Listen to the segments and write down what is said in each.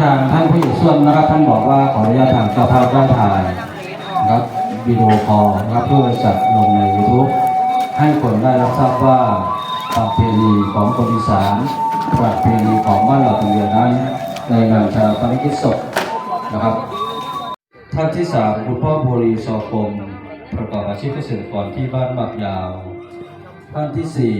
ทางท่านผู้อยู่ส่วนนะครับ ท่านบอกว่าขออนุญาตทางเจ้าภาพได้ถ่ายนะครับวิดีโอคอลนะครับเพื่อจะลงใน YouTube ให้คนได้รับทราบว่าประเพณีของคนอีสานประเพณีของบ้านเราตะเรียนนั้น ในงานชาปนกิจศพนะครับท่านที่สามคุณพ่อบุรีชอคมประกอบอาชีพเกษตรกรที่บ้านหมักยาว ท่านที่สี่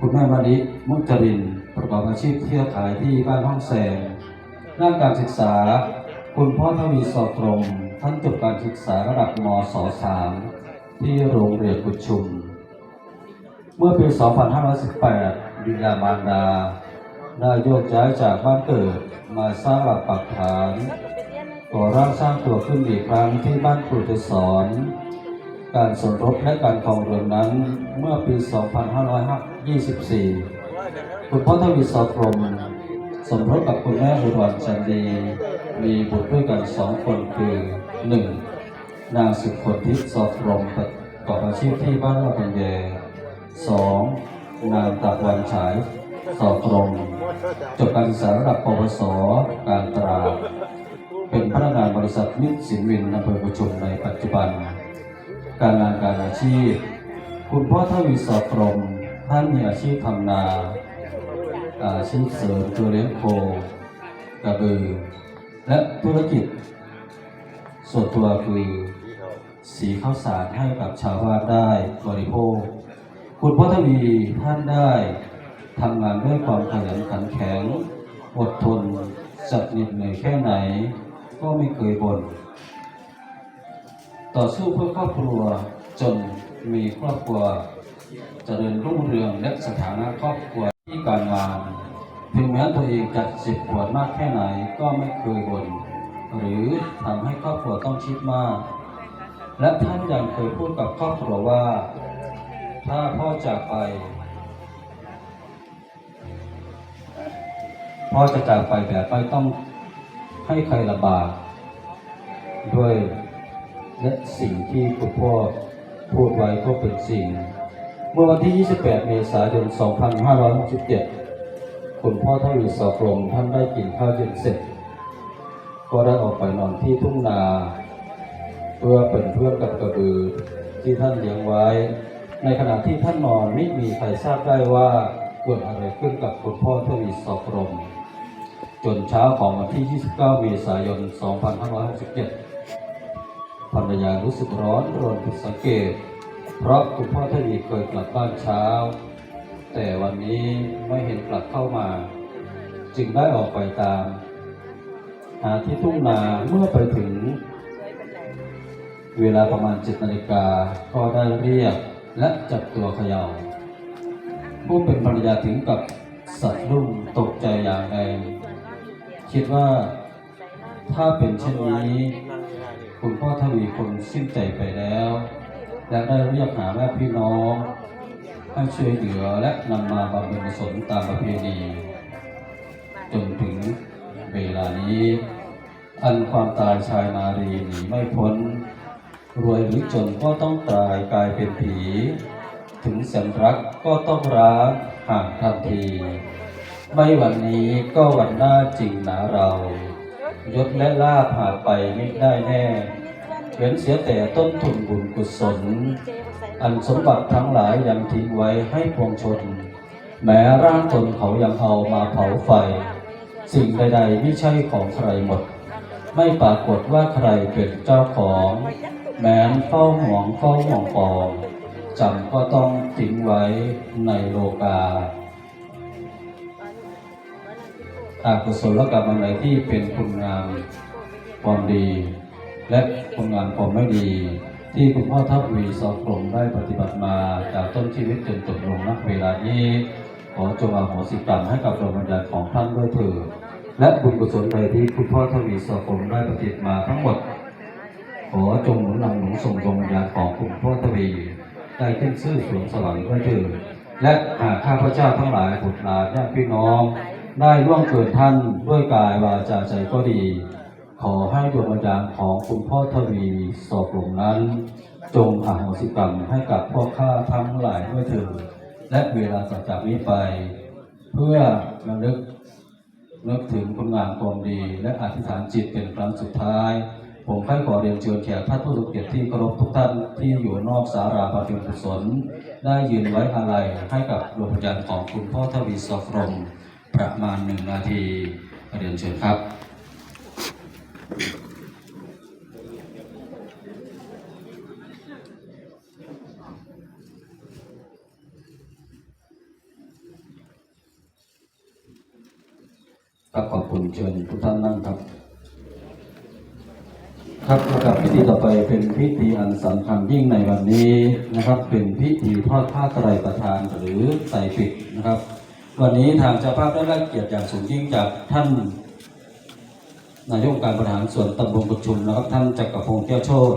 คุณแม่มานิมุจริน ประกอบอาชีพเที่ยวขายที่บ้านห้องแสงด้านการศึกษา คุณพ่อทวีสอตรง ท่านจบการศึกษาระดับมศสามที่โรงเรียนกุชุม เมื่อปี 2518บิดามารดาได้โยกย้ายจากบ้านเกิดมาสร้างหลักปักฐานก่อร่างสร้างตัวขึ้นอีกครั้งที่บ้านครูเทศร การสมรสและการครองเรือนนั้นเมื่อปี 2524 คุณพ่อทวีสอดรม สมรสกับคุณแม่อุดรจันดี มีบุตรด้วยกันสองคนคือ 1. นางสุคนทิพย์สอดรมประกอบอาชีพที่บ้านลาดเป็นแยสองนางตะวันฉายสอบตรงจบการศึกษาระดับปวส การตรา เป็นพนักงานบริษัทมิตสินวินอำเภอประชุมในปัจจุบัน การงานการอาชีพ คุณพ่อทวีสอบตรงท่านมีอาชีพทำนาอาชีพเสริมคือเลี้ยงโคกระบือ และธุรกิจ ส่วนตัวคือสีข้าวสารให้กับชาวบ้านได้บริโภค คุณพ่อทวีท่านได้ทำงานด้วยความขยันขันแข็ง อดทนจัดเหน็ดเหนื่อยแค่ไหน ก็ไม่เคยบน่น ต่อสู้เพื่อครอบครัวจนมีครอบครัวเจริญรุ่งเรืองและสถานะครอบครัวที่การงานถึงแม้ตัวเองจะเจ็บปวดมากแค่ไหนก็ไม่เคยบน่นหรือทำให้ครอบครัวต้องคิดมาก และท่านยังเคยพูดกับครอบครัวว่า ถ้าพ่อจากไป พ่อจะจากไปแบบไม่ต้องให้ใครลำบากด้วย และสิ่งที่คุณพ่อพูดไว้ก็เป็นสิ่ง เมื่อวันที่ 28 เมษายน 2567 คุณพ่อทวีสอกลมท่านได้กินข้าวเย็นเสร็จ ก็ได้ออกไปนอนที่ทุ่งนา เพื่อเป็นเพื่อนกับกระบือที่ท่านเลี้ยงไว้ ในขณะที่ท่านนอนไม่มีใครทราบได้ว่าเกิดอะไรขึ้นกับคุณพ่อทวีสอกรม จนเช้าของวันที่ 29 เมษายน 2567 ภรรยารู้สึกร้อนรนผิดสังเกต เพราะคุณพ่อทวีเคยกลับบ้านเช้า แต่วันนี้ไม่เห็นกลับเข้ามา จึงได้ออกไปตาม หาที่ทุ่งนาเมื่อไปถึง เวลาประมาณเจ็ดนาฬิกาก็ได้เรียกและจับตัวเขยา่าผู้เป็นภรรยาถึงกับสัตว์รุ่งตกใจอย่างแรงคิดว่าถ้าเป็นเช่นนี้ คุณพ่อทวีคงสิ้นใจไปแล้วและได้เรียกหาแม่พี่น้องให้ช่วยเหลือและนำมาบำเพ็ญกุศลตามประเพณีจนถึงเวลานี้ อันความตายชายนารีหนีไม่พ้น รวยหรือจนก็ต้องตายกลายเป็นผี ถึงแสนรักก็ต้องร้างห่างทันที ไม่วันนี้ก็วันหน้าจริงหนาเรา ยศและลาภหาไปไม่ได้แน่เว้นเสียแต่ต้นทุนบุญกุศล อันสมบัติทั้งหลายยังทิ้งไว้ให้พวงชน แม้ร่างตนเขายังเอามาเผาไฟ สิ่งใดๆไม่ใช่ของใครหมด ไม่ปรากฏว่าใครเป็นเจ้าของ แม้นเฝ้าห่วงเฝ้าห่วงปองจำก็ต้องทิ้งไว้ในโลกา อากุศลกรรมอะไรที่เป็นคุณงามความดี และคุณงามความไม่ดี ที่คุณพ่อทัพวีสอบกลมได้ปฏิบัติมาจากต้นชีวิตจนจบลงณเวลานี้ขอจงอโหสิกรรมให้กับดวงวิญญาณของท่านด้วยเถิดและบุญกุศลใดที่คุณพ่อทวีสอบกลมได้ปฏิบัติมาทั้งหมด ขอจงหนุนนำหนุนส่งดวงวิญญาณของคุณพ่อทวีได้ขึ้นชื่อสวงสวรรค์ด้วยเถิดและหากข้าพเจ้าทั้งหลายบุตรหลานญาติพี่น้อง ได้ล่วงเกินท่านด้วยกายวาจาใจก็ดี ขอให้ดวงวิญญาณของคุณพ่อทวีสอบหลงนั้น จงอโหสิกรรมให้กับพ่อข้าทั้งหลายด้วยเถิดและเวลาจากนี้ไป เพื่อระลึกนึกถึงคุณงามความดี และอธิษฐานจิตเป็นครั้งสุดท้าย ผมให้ขอเรียนเชิญแขกท่านผู้ทรงเกียรติที่เคารพทุกท่านที่อยู่นอกสาราบำเพ็ญกุศลได้ยืนไว้อาลัยให้กับดวงวิญญาณของคุณพ่อทวีสอฟรม ประมาณหนึ่งนาทีเรียนเชิญครับครับขอบคุณเชิญทุกท่านนั่งครับ ครับลำดับพิธีต่อไปเป็นพิธีอันสำคัญยิ่งในวันนี้นะครับ เป็นพิธีทอดผ้าไตรประทานหรือใส่ปิดนะครับ วันนี้ทางเจ้าภาพได้รับเกียรติอย่างสูงยิ่งจากท่านนายกการบริหารส่วนตำบลกุชุมนะครับ ท่านจักรพงศ์แก้วโชต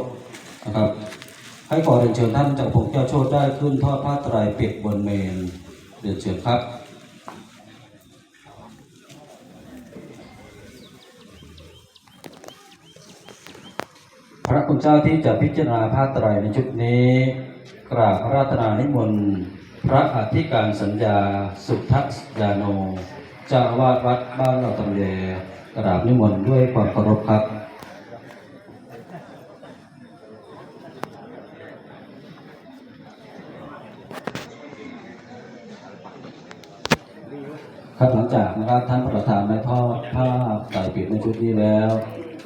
นะครับ ให้ขอเรียนเชิญท่านจักรพงศ์แก้วโชตได้ขึ้นทอดผ้าไตรปิดบนเมนเรียนเชิญครับพระคุณเจ้าที่จะพิจารณาผ้าไตรในชุดนี้ กราบพระราตนานิมนต์ พระอธิการสัญญาสุทัศยาโนเจ้าวาสวัดบ้านเราตำเยกราบนิมนต์ด้วยความเคารพครับครับหลังจากนะครับท่านประธานได้ทอดผ้าไตรปิดในชุดนี้แล้ว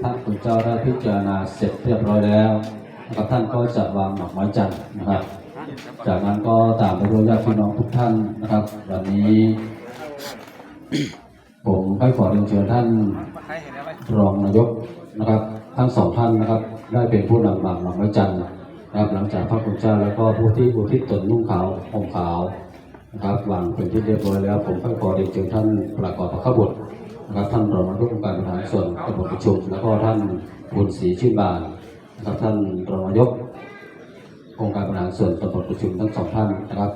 ท่านคุณเจ้าได้พิจารณาเสร็จเรียบร้อยแล้วนะครับท่านก็จะวางดอกไม้จันทร์นะครับ จากนั้นก็ตามไปด้วยญาติพี่น้องทุกท่านนะครับ วันนี้ ผมให้ขอเรียนเชิญท่านรองนายกนะครับ ทั้งสองท่านนะครับ ได้เป็นผู้นำวางดอกไม้จันทร์นะครับ หลังจากพระคุณเจ้าแล้วก็ผู้ที่อุทิศตนนุ่งขาวห่มขาวนะครับวางเป็นที่เรียบร้อยแล้ว ผมก็ขอเรียนเชิญท่านประกอบพระขบุตรนะครับท่านรองนายกองค์การบริหารส่วนตำบลประชุมแล้วก็ท่านบุญศรีชื่นบานนะครับท่านรองนายก องค์การบริหารส่วนตำบลกุชุมทั้งสองท่านนะครับ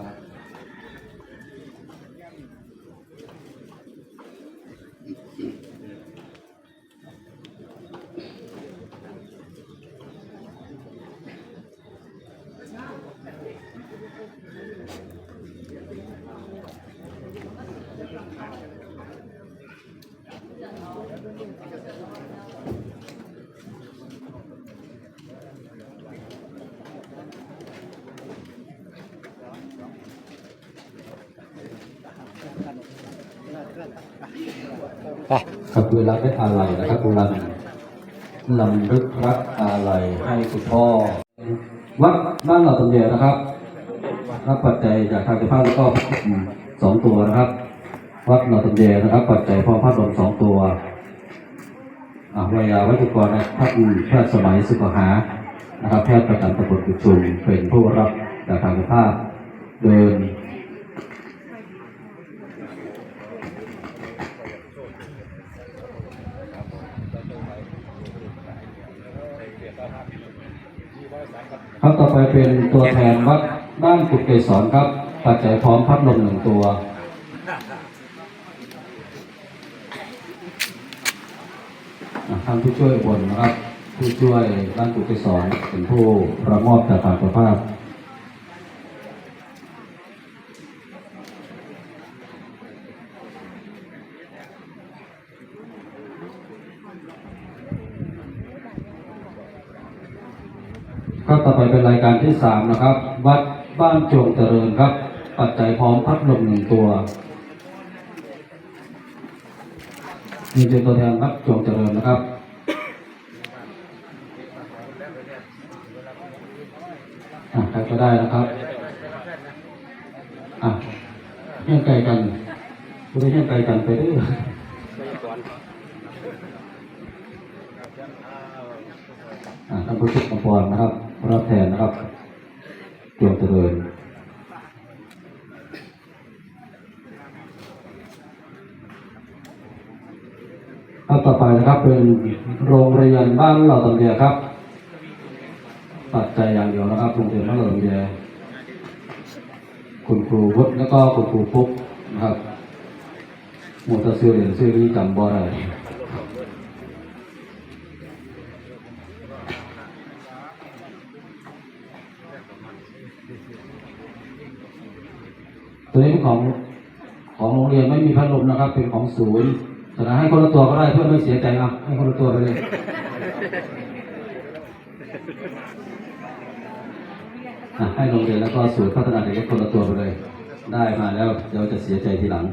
ไปครับเวลาได้อาลัยนะครับกำลังลำลึกรักอาลัยให้คุณพ่อ วัดบ้านเราตำเดียนะครับ รับปัจจัยจากทางเจ้าภาพแล้วก็สองตัวนะครับ วัดเราตำเดียนะครับ ปัจจัยพ่อพระลมสองตัวอ่าวยาวัจจุกรนะท่านแพทย์สมัยสุขหานะครับแพทย์ประจำตำบลกุชุมเป็นผู้รับจากทางเจ้าภาพเดิน ครับต่อไปเป็นตัวแทนวัดบ้านกุฎเกศรครับ ปัจจัยพร้อมพัดลมหนึ่งตัวอะท่านผู้ช่วยบนนะครับ ผู้ช่วยบ้านกุฎเกศรเป็นผู้ประมอบจากทางเจ้าภาพ ก็ต่อไปเป็นรายการที่สามนะครับ วัดบ้านจงเจริญครับ ปัจจัยพร้อมพัดลมหนึ่งตัวนี่เป็นตัวแทนวัดจงเจริญนะครับอะใครก็ได้นะครับอะเฮี้ยงไกลกันผู้ได้เฮี้ยงไกลกันไปเรื่อยอะท่านผู้ชุกองค์กรนะครับ รับแทนนะครับจงเจริญครับต่อไปนะครับเป็นโรงเรียนบ้านเหล่าตำเดียครับปัจจัยอย่างเดียวนะครับโรงเรียนบ้านเหล่าตำเดียคุณครูวุฒิแล้วก็คุณครูปุ๊กนะครับหมวดซื้อเรียนซื้อนี้จำบ่ได้ เป็น ของของโรงเรียนไม่มีพัดลมนะครับ เป็นของศูนย์แต่ให้คนละตัวก็ได้เพื่อไม่เสียใจอะให้คนละตัวไปเลยให้โรงเรียนแล้วก็ศูนย์พัฒนาเด็กเล็กคนละตัวไปเลย ได้มาแล้วเดี๋ยวจะเสียใจทีหลัง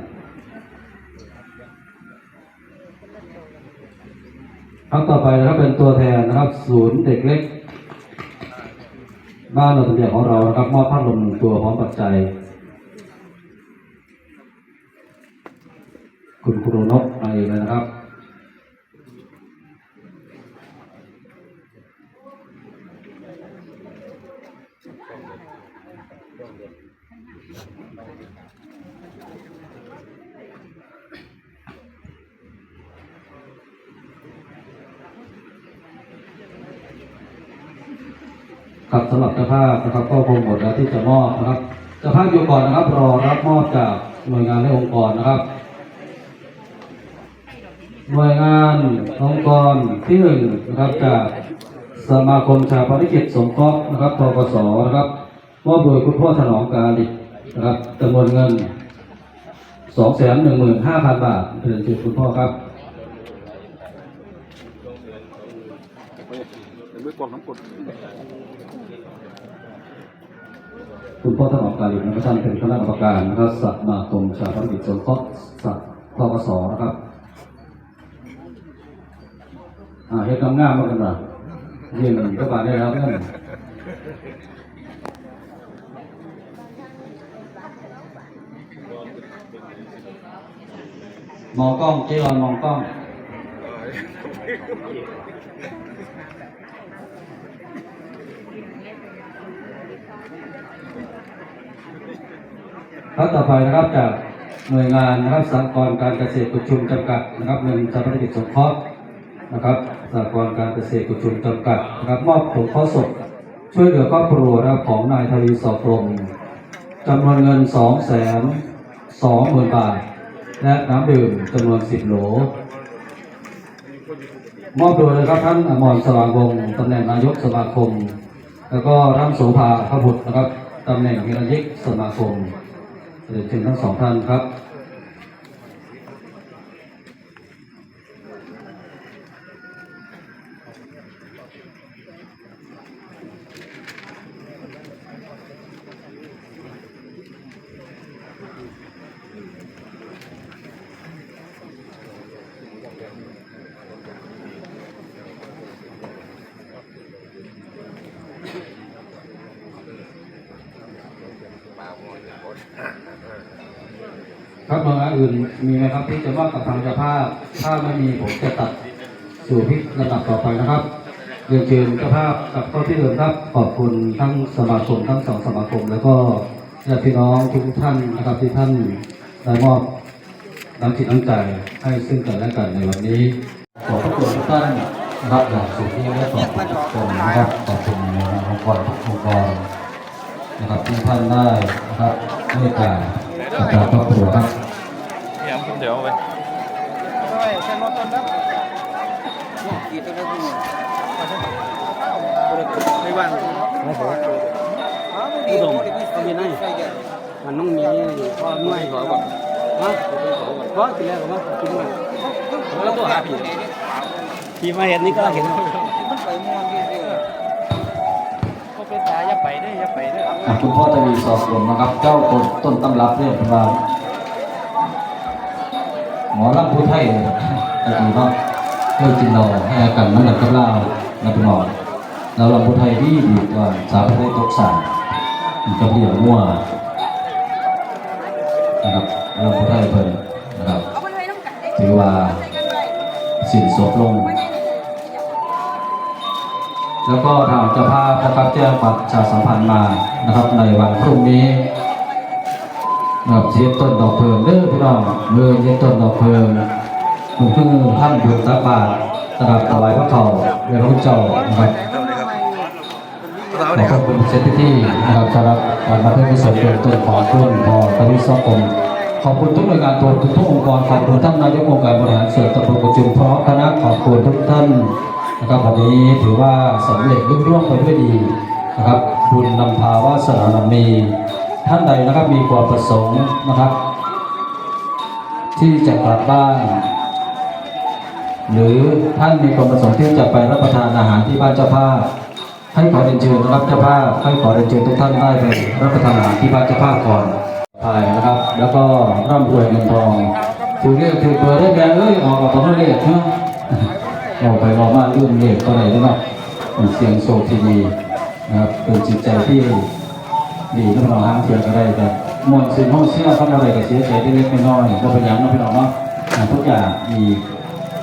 ครับต่อไปนะครับเป็นตัวแทนนะครับ ศูนย์เด็กเล็ก บ้านเราตำเนียของเรานะครับมอบพัดลมหนึ่งตัวพร้อมปัจจัย คุณครูนกมาเองนะครับครับสำหรับเจ้าภาพนะครับก็คงหมดแล้วที่จะมอบนะครับเจ้าภาพอยู่ก่อนนะครับ รอรับมอบจากหน่วยงานและองค์กรนะครับ หน่วยงานองค์กรที่หนึ่งนะครับจากสมาคมชาปนกิจสงเคราะห์นะครับทกสนะครับมอบโดยคุณพ่อถนอมกาลิกนะครับจำนวนเงินสองแสนหนึ่งหมื่นห้าพันบาทเรียนเชิญคุณพ่อครับคุณพ่อถนอมกาลิกนะครับท่านเป็นคณะกรรมการนะครับสมาคมชาปนกิจสงเคราะห์สัตว์ทกสนะครับ อ่าเฮ็ดงามๆมากันนะยืนก็บานได้แล้วเพื่อนมองกล้องเจ๊รอนมองกล้องครับต่อไปนะครับจากหน่วยงานนะครับสหกรณ์การเกษตรกุชุมจำกัดนะครับเงินชาปนกิจสงเคราะห์ นะครับสหกรณ์การเกษตรกุชุมจำกัดนะครับมอบถุงข้าวสดช่วยเหลือครอบครัวนะครับของนายทวีสอบรมจำนวนเงิน2 2 0 0 0 0บาท และน้ำดื่มจำนวน10โหล มอบโดยนะครับท่านอมรสว่างวงศ์ตำแหน่งนายกสมาคม แล้วก็ท่านโสภาพระบุตรนะครับตำแหน่งเฮรยิกสมาคมเรียนเชิญทั้งสองท่านครับหน่วยง มีไหมครับที่จะมอบกับทางเจ้าภาพ ถ้าไม่มีผมจะตัดสู่พิลำดับต่อไปนะครับเรียนเชิญเจ้าภาพกับข้อที่เดิมครับขอบคุณทั้งสมาคมทั้งสองสมาคม แล้วก็ญาติพี่น้องทุกท่านนะครับที่ท่านได้มอบน้ำจิตน้ำใจให้ซึ่งกันและกันในวันนี้ ขอบพระคุณทุกท่านนะครับอย่างสุดที่และขอบคุณทุกคนนะครับขอบคุณนนามองค์กรทุกองค์กรนะครับที่ท่านได้นะครับเมตตากับทางครอบครัวครับ เดี๋ยวเอาไปไม่ว่างผู้ดมก็มีนั่นมันต้องมีพ่อเมื่อยขอบอกฮะเพราะทีแรกผมว่าคิดว่าแล้วตัวหาผีผีมาเห็นนี่ก็เห็นก็เป็นตาอย่าไปได้อย่าไปได้อะคุณพ่อทวีสอบรวมนะครับ เจ้าต้นต้นตำรับเนี่ยเป็นว่า หมอลำพูไทยแต่ดีเนาะเคยกินเราให้อาการน้ำหนักกับเราเราเป็นหมอเราลำพูไทยดีดีกว่าสาวไทยตกสารมันก็เรียกมั่วนะครับลำพูไทยเพิ่นนะครับถือว่าสิ้นสุดลง แล้วก็ทางเจ้าภาพนะครับแจ้งปัดชาสัมพันธ์มานะครับในวันพรุ่งนี้ ครับเช็ดต้นดอกเพลิงเด้อพี่น้องเมือเย็นต้นดอกเพลิงมันคือท่านบุญตักบาตรตรับถวายพระเขาในพระเจ้านะครับขอขอบคุณเซตที่นะครับสำหรับการมาเพื่อกุศลเริ่มต้นขอต้นพอทวิศกรมขอบคุณทุกหน่วยงานตัวทุกทุกองค์กรขอบคุณท่านนายกองค์การบริหารส่วนตำบลประจุมพร้อมคณะขอบคุณทุกท่านนะครับวันนี้ถือว่าสำเร็จรุ่งร่วงไปด้วยดีนะครับบุญนำพาวาสนานำมี ท่านใดนะครับมีความประสงค์นะครับ ที่จะกลับบ้าน หรือท่านมีความประสงค์ที่จะไปรับประทานอาหารที่บ้านเจ้าภาพให้ขอเรียนเชิญนะครับเจ้าภาพให้ขอเรียนเชิญทุกท่านได้ไปรับประทานอาหารที่บ้านเจ้าภาพก่อนภายนะครับ แล้วก็ร่ำรวยเงินทองถือเรียกถือเบอร์ได้แบงเอ้ยออกกับผมเลขเนาะเราไปรอมาเรื่องเลขก็ได้แล้วเนาะเสียงโชคที่ดีนะครับเป็นจิตใจที่ ดีน้องๆห้างเทียก็ได้แต่มวลสิ่งห้องเชื่อเข้ามาอะไรก็เสียใจที่เล็กๆน้อยก็เป็นอย่างน้องพี่น้องเนาะทุกอย่างมี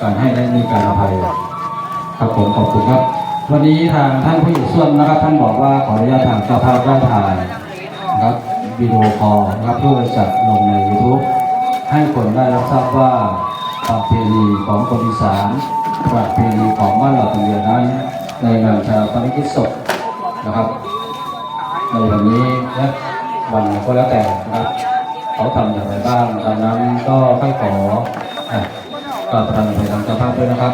การให้และมีการอภัยครับผมขอบคุณครับ วันนี้ทางท่านผู้ใหญ่ส่วนนะครับ ท่านบอกว่าขออนุญาตทางเจ้าภาพได้ถ่ายนะครับวิดีโอคอลนะครับเพื่อจะลงใน YouTube ให้คนได้รับทราบว่าประเพณีของคนอีสานประเพณีของบ้านเราตะเรียนนั้นในงานชาปนกิจศพนะครับ ในวันนี้และวันก็แล้วแต่นะครับเขาทำอย่างไรบ้างดังนั้นก็ให้ขออะกราบประธานอภัยทางเจ้าภาพด้วยนะครับ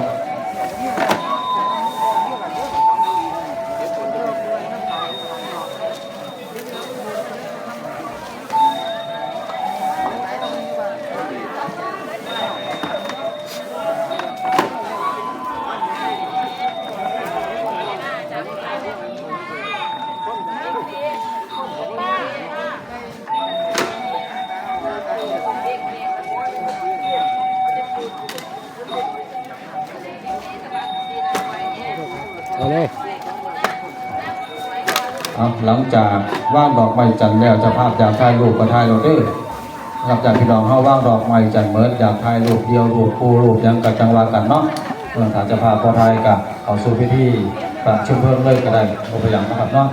เอาเลยครับหลังจากว่างดอกไม้จันแล้วจะภาพอยากถ่ายรูปก็ถ่ายโราเด้อหลังจากพี่น้องเฮาว่างดอกไม้จันเมิดอยากถ่ายรูปเดียวรูปคู่รูปยังกับจังหวะกันเนาะเพื่อนถ้าเจะพาพอไทยกับเขาสู่พิธีกับชุมเพิ่มเลยก็ได้บ่เป็นหยังนะครับเนาะ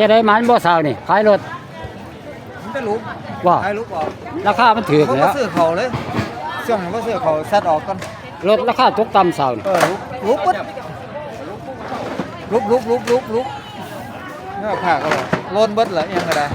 จะได้มันบ่สาวนี่ขายรถมันจะลุกว่าไอ้ลุกออกราคามันถือเขาแล้ก็วซื้อเขาเลยช่วงนั้นก็ซื้อเขาซัดออกกันรถราคาตกต่ำสาวนี่เออลุกลุกปุ๊บลุกลุกลุกลุกลุกเนี่ยผ่าก็บอกโลนเบิดเหรอยังไงได้